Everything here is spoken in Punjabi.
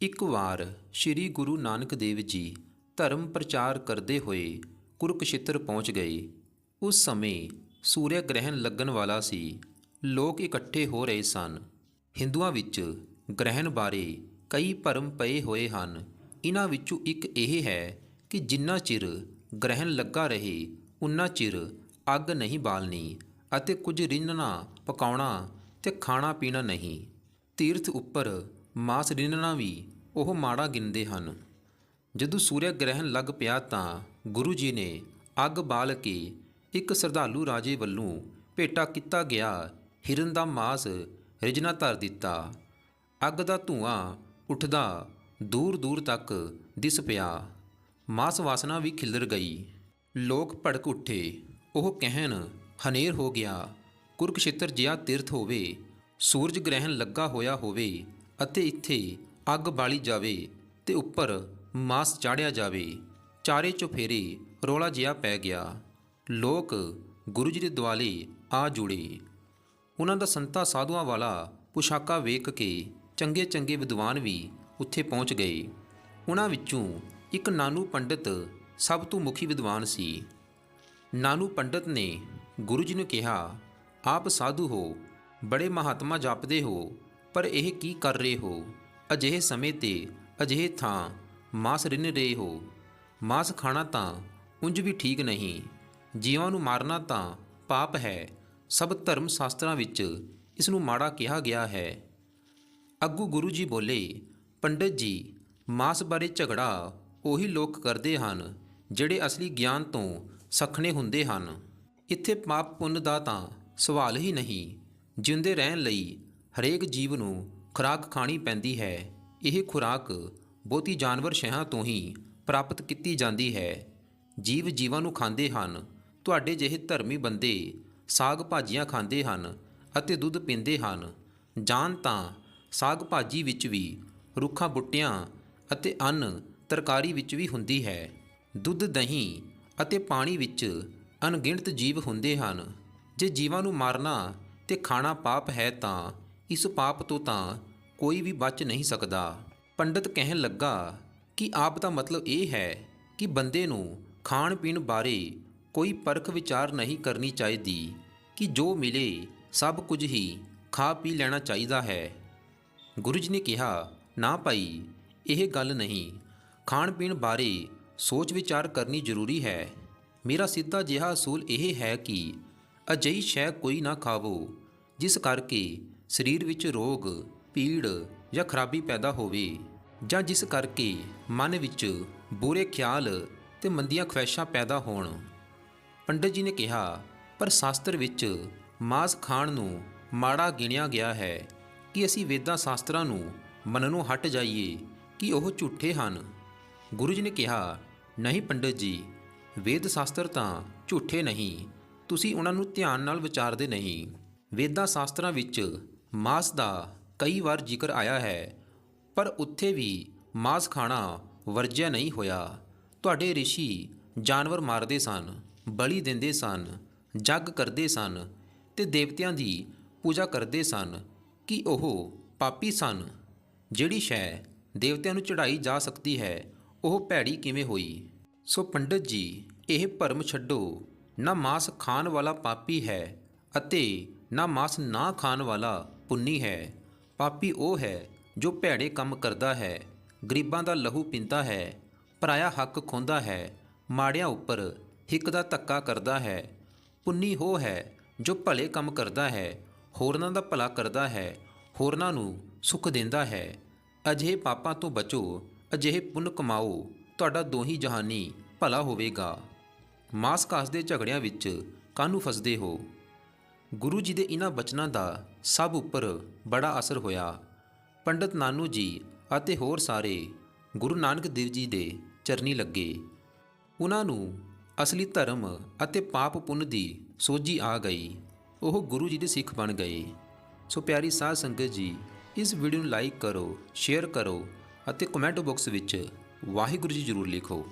ਇੱਕ ਵਾਰ ਸ੍ਰੀ ਗੁਰੂ ਨਾਨਕ ਦੇਵ ਜੀ ਧਰਮ ਪ੍ਰਚਾਰ ਕਰਦੇ ਹੋਏ ਕੁਰਕਸ਼ੇਤਰ ਪਹੁੰਚ ਗਏ। ਉਸ ਸਮੇਂ ਸੂਰਯ ਗ੍ਰਹਿਣ ਲੱਗਣ ਵਾਲਾ ਸੀ। ਲੋਕ ਇਕੱਠੇ ਹੋ ਰਹੇ ਸਨ। ਹਿੰਦੂਆਂ ਵਿੱਚ ਗ੍ਰਹਿਣ ਬਾਰੇ ਕਈ ਭਰਮ ਪਏ ਹੋਏ ਹਨ। ਇਹਨਾਂ ਵਿੱਚੋਂ ਇੱਕ ਇਹ ਹੈ ਕਿ ਜਿੰਨਾ ਚਿਰ ਗ੍ਰਹਿਣ ਲੱਗਾ ਰਹੇ, ਉਨਾ ਚਿਰ ਅੱਗ ਨਹੀਂ ਬਾਲਣੀ ਅਤੇ ਕੁਝ ਰਿੰਨਣਾ ਪਕਾਉਣਾ ਤੇ ਖਾਣਾ ਪੀਣਾ ਨਹੀਂ। ਤੀਰਥ ਉੱਪਰ ਮਾਸ ਰਿੰਨਣਾ ਵੀ ਉਹ ਮਾੜਾ ਗਿਣਦੇ ਹਨ। ਜਦੋਂ ਸੂਰਯ ਗ੍ਰਹਿਣ ਲੱਗ ਪਿਆ ਤਾਂ ਗੁਰੂ ਜੀ ਨੇ ਅੱਗ ਬਾਲ ਕੇ ਇੱਕ ਸਰਧਾਲੂ ਰਾਜੇ ਵੱਲੋਂ ਭੇਟਾ ਕੀਤਾ ਗਿਆ। ਹਿਰਨ ਦਾ ਮਾਸ ਰਿਜਣਾ ਧਰ ਦਿੱਤਾ। ਅੱਗ ਦਾ ਧੂਆਂ ਉੱਠਦਾ ਦੂਰ ਦੂਰ ਤੱਕ ਦਿਸ ਪਿਆ। ਮਾਸ ਵਾਸਨਾ ਵੀ ਖਿਲਰ ਗਈ। ਲੋਕ ਭੜਕ ਉੱਠੇ। ਉਹ ਕਹਿਣ, ਹਨੇਰ ਹੋ ਗਿਆ। ਕੁਰਕਸ਼ੇਤਰ ਜਿਹਾ ਤੀਰਥ ਹੋਵੇ। ਸੂਰਜ ਗ੍ਰਹਿਣ ਲੱਗਾ ਹੋਇਆ ਹੋਵੇ। ਅਤੇ ਇੱਥੇ ਅੱਗ ਬਾਲੀ ਜਾਵੇ ਤੇ ਉੱਪਰ ਮਾਸ ਚਾੜਿਆ ਜਾਵੇ, ਚਾਰੇ ਚੁਫੇਰੇ ਰੋਲਾ ਜਿਹਾ ਪੈ ਗਿਆ। ਲੋਕ ਗੁਰੂ ਜੀ ਦੇ ਦੁਆਲੇ ਆ ਜੁੜੇ। ਉਹਨਾਂ ਦਾ ਸੰਤਾ ਸਾਧੂਆਂ ਵਾਲਾ ਪੁਸ਼ਾਕਾ ਵੇਖ ਕੇ ਚੰਗੇ ਚੰਗੇ ਵਿਦਵਾਨ ਵੀ ਉੱਥੇ ਪਹੁੰਚ ਗਏ। ਉਹਨਾਂ ਵਿੱਚੋਂ ਇੱਕ ਨਾਨੂ ਪੰਡਿਤ ਸਭ ਤੋਂ ਮੁਖੀ ਵਿਦਵਾਨ ਸੀ। ਨਾਨੂ ਪੰਡਿਤ ਨੇ ਗੁਰੂ ਜੀ ਨੂੰ ਕਿਹਾ, ਆਪ ਸਾਧੂ ਹੋ, ਬੜੇ ਮਹਾਤਮਾ ਜਾਪਦੇ ਹੋ ਪਰ ਇਹ ਕੀ ਕਰ ਰਹੇ ਹੋ? ਅਜਿਹੇ ਸਮੇਂ ਤੇ ਅਜਿਹੇ ਥਾਂ ਮਾਸ ਰਿੰਨ ਰਹੇ ਹੋ। ਮਾਸ ਖਾਣਾ ਤਾਂ ਉਂਝ ਵੀ ਠੀਕ ਨਹੀਂ। ਜੀਵਾਂ ਨੂੰ ਮਾਰਨਾ ਤਾਂ ਪਾਪ ਹੈ। ਸਭ ਧਰਮ ਸ਼ਾਸਤਰਾਂ ਵਿੱਚ ਇਸ ਨੂੰ ਮਾੜਾ ਕਿਹਾ ਗਿਆ ਹੈ। ਅੱਗੂ ਗੁਰੂ ਜੀ ਬੋਲੇ, ਪੰਡਿਤ ਜੀ, ਮਾਸ ਬਾਰੇ ਝਗੜਾ ਉਹੀ ਲੋਕ ਕਰਦੇ ਹਨ ਜਿਹੜੇ ਅਸਲੀ ਗਿਆਨ ਤੋਂ ਸਖਣੇ ਹੁੰਦੇ ਹਨ। ਇੱਥੇ ਪਾਪ ਪੁੰਨ ਦਾ ਤਾਂ ਸਵਾਲ ਹੀ ਨਹੀਂ। ਜਿਉਂਦੇ ਰਹਿਣ ਲਈ ਹਰੇਕ ਜੀਵ ਨੂੰ ਖੁਰਾਕ ਖਾਣੀ ਪੈਂਦੀ ਹੈ। ਇਹ ਖੁਰਾਕ ਬਹੁਤੀ ਜਾਨਵਰ ਸ਼ਹਿਆਂ ਤੋਂ ਹੀ ਪ੍ਰਾਪਤ ਕੀਤੀ ਜਾਂਦੀ ਹੈ। ਜੀਵ ਜੀਵਾਂ ਨੂੰ ਖਾਂਦੇ ਹਨ, ਤੁਹਾਡੇ ਜਿਹੇ ਧਰਮੀ ਬੰਦੇ ਸਾਗ ਭਾਜੀਆਂ ਖਾਂਦੇ ਹਨ ਅਤੇ ਦੁੱਧ ਪੀਂਦੇ ਹਨ। ਜਾਨ ਤਾਂ ਸਾਗ ਭਾਜੀ ਵਿੱਚ ਵੀ, ਰੁੱਖਾਂ, ਬੁੱਟਿਆਂ ਅਤੇ ਅੰਨ ਤਰਕਾਰੀ ਵਿੱਚ ਵੀ ਹੁੰਦੀ ਹੈ। ਦੁੱਧ, ਦਹੀਂ ਅਤੇ ਪਾਣੀ ਵਿੱਚ ਅਣਗਿਣਤ ਜੀਵ ਹੁੰਦੇ ਹਨ। ਜੇ ਜੀਵਾਂ ਨੂੰ ਮਾਰਨਾ ਤੇ ਖਾਣਾ ਪਾਪ ਹੈ ਤਾਂ ਇਸ ਪਾਪ ਤੋਂ ਤਾਂ ਕੋਈ ਵੀ ਬਚ ਨਹੀਂ ਸਕਦਾ। ਪੰਡਤ ਕਹਿਣ ਲੱਗਾ ਕਿ ਆਪ ਦਾ ਮਤਲਬ ਇਹ ਹੈ ਕਿ ਬੰਦੇ ਨੂੰ ਖਾਣ ਪੀਣ ਬਾਰੇ ਕੋਈ ਪਰਖ ਵਿਚਾਰ ਨਹੀਂ ਕਰਨੀ ਚਾਹੀਦੀ ਕਿ ਜੋ ਮਿਲੇ ਸਭ ਕੁਝ ਹੀ ਖਾ ਪੀ ਲੈਣਾ ਚਾਹੀਦਾ ਹੈ। ਗੁਰੂ ਜੀ ਨੇ ਕਿਹਾ, ਨਾ ਭਾਈ, ਇਹ ਗੱਲ ਨਹੀਂ। ਖਾਣ ਪੀਣ ਬਾਰੇ ਸੋਚ ਵਿਚਾਰ ਕਰਨੀ ਜ਼ਰੂਰੀ ਹੈ। ਮੇਰਾ ਸਿੱਧਾ ਜਿਹਾ ਅਸੂਲ ਇਹ ਹੈ ਕਿ ਅਜਿਹੀ ਸ਼ੈ ਕੋਈ ਨਾ ਖਾਵੋ, ਜਿਸ ਕਰਕੇ ਸਰੀਰ ਵਿੱਚ ਰੋਗ, ਪੀੜ ਜਾਂ ਖਰਾਬੀ ਪੈਦਾ ਹੋਵੇ ਜਾਂ ਜਿਸ ਕਰਕੇ ਮਨ ਵਿੱਚ ਬੁਰੇ ਖਿਆਲ ਤੇ ਮੰਦੀਆਂ ਖੁਆਇਸ਼ਾਂ ਪੈਦਾ ਹੋਣ। ਪੰਡਤ ਜੀ ਨੇ ਕਿਹਾ, ਪਰ ਸ਼ਾਸਤਰ ਵਿੱਚ ਮਾਸ ਖਾਣ ਨੂੰ ਮਾੜਾ ਗਿਣਿਆ ਗਿਆ ਹੈ ਕਿ ਅਸੀਂ ਵੇਦਾਂ ਸ਼ਾਸਤਰਾਂ ਨੂੰ ਮੰਨਣੋਂ ਹਟ ਜਾਈਏ ਕਿ ਉਹ ਝੂਠੇ ਹਨ। ਗੁਰੂ ਜੀ ਨੇ ਕਿਹਾ, ਨਹੀਂ ਪੰਡਤ ਜੀ, ਵੇਦ ਸ਼ਾਸਤਰ ਤਾਂ ਝੂਠੇ ਨਹੀਂ, ਤੁਸੀਂ ਉਹਨਾਂ ਨੂੰ ਧਿਆਨ ਨਾਲ ਵਿਚਾਰਦੇ ਨਹੀਂ। ਵੇਦਾਂ ਸ਼ਾਸਤਰਾਂ ਵਿੱਚ ਮਾਸ ਦਾ ਕਈ ਵਾਰ ਜ਼ਿਕਰ ਆਇਆ ਹੈ, ਪਰ ਉੱਥੇ ਵੀ ਮਾਸ ਖਾਣਾ ਵਰਜਿਆ ਨਹੀਂ ਹੋਇਆ। ਤੁਹਾਡੇ ਰਿਸ਼ੀ ਜਾਨਵਰ ਮਾਰਦੇ ਸਨ, ਬਲੀ ਦਿੰਦੇ ਸਨ, ਜੱਗ ਕਰਦੇ ਸਨ ਤੇ ਦੇਵਤਿਆਂ ਦੀ ਪੂਜਾ ਕਰਦੇ ਸਨ ਕਿ ਉਹ ਪਾਪੀ ਸਨ। ਜਿਹੜੀ ਸ਼ੈ ਦੇਵਤਿਆਂ ਨੂੰ ਚੜਾਈ ਜਾ ਸਕਦੀ ਹੈ, ਉਹ ਭੈੜੀ ਕਿਵੇਂ ਹੋਈ? ਸੋ ਪੰਡਤ ਜੀ, ਇਹ ਭਰਮ ਛੱਡੋ। ਨਾ ਮਾਸ ਖਾਣ ਵਾਲਾ ਪਾਪੀ ਹੈ ਅਤੇ ਨਾ ਮਾਸ ਨਾ ਖਾਣ ਵਾਲਾ ਪੁੰਨੀ ਹੈ, ਪਾਪੀ ਉਹ ਹੈ ਜੋ ਭੈੜੇ ਕੰਮ ਕਰਦਾ ਹੈ, ਗਰੀਬਾਂ ਦਾ ਲਹੂ ਪੀਂਦਾ ਹੈ, ਪਰਾਇਆ ਹੱਕ ਖੋਂਦਾ ਹੈ, ਮਾੜਿਆਂ ਉੱਪਰ ਹਿੱਕ ਦਾ ਧੱਕਾ ਕਰਦਾ ਹੈ। ਪੁੰਨੀ ਉਹ ਹੈ ਜੋ ਭਲੇ ਕੰਮ ਕਰਦਾ ਹੈ, ਹੋਰਨਾਂ ਦਾ ਭਲਾ ਕਰਦਾ ਹੈ, ਹੋਰਨਾਂ ਨੂੰ ਸੁੱਖ ਦਿੰਦਾ ਹੈ। ਅਜਿਹੇ ਪਾਪਾਂ ਤੋਂ ਬਚੋ, ਅਜਿਹੇ ਪੁੰਨ ਕਮਾਓ, ਤੁਹਾਡਾ ਦੋਹੀ ਜਹਾਨੀ ਭਲਾ ਹੋਵੇਗਾ। ਮਾਸ ਕਾਸ ਦੇ ਝਗੜਿਆਂ ਵਿੱਚ ਕਾਹਨੂੰ ਫਸਦੇ ਹੋ? ਗੁਰੂ ਜੀ ਦੇ ਇਹਨਾਂ ਬਚਨਾਂ ਦਾ ਸਭ ਉੱਪਰ ਬੜਾ ਅਸਰ ਹੋਇਆ। ਪੰਡਤ ਨਾਨੂ ਜੀ ਅਤੇ ਹੋਰ ਸਾਰੇ ਗੁਰੂ ਨਾਨਕ ਦੇਵ ਜੀ ਦੇ ਚਰਨੀ ਲੱਗੇ। ਉਹਨਾਂ ਨੂੰ ਅਸਲੀ ਧਰਮ ਅਤੇ ਪਾਪ ਪੁੰਨ ਦੀ ਸੋਝੀ ਆ ਗਈ। ਉਹ ਗੁਰੂ ਜੀ ਦੇ ਸਿੱਖ ਬਣ ਗਏ। ਸੋ ਪਿਆਰੀ ਸਾਧ ਸੰਗਤ ਜੀ, ਇਸ ਵੀਡੀਓ ਨੂੰ ਲਾਈਕ ਕਰੋ ਸ਼ੇਅਰ ਕਰੋ ਅਤੇ ਕਮੈਂਟ ਬਾਕਸ ਵਿੱਚ ਵਾਹਿਗੁਰੂ ਜੀ ਜ਼ਰੂਰ ਲਿਖੋ।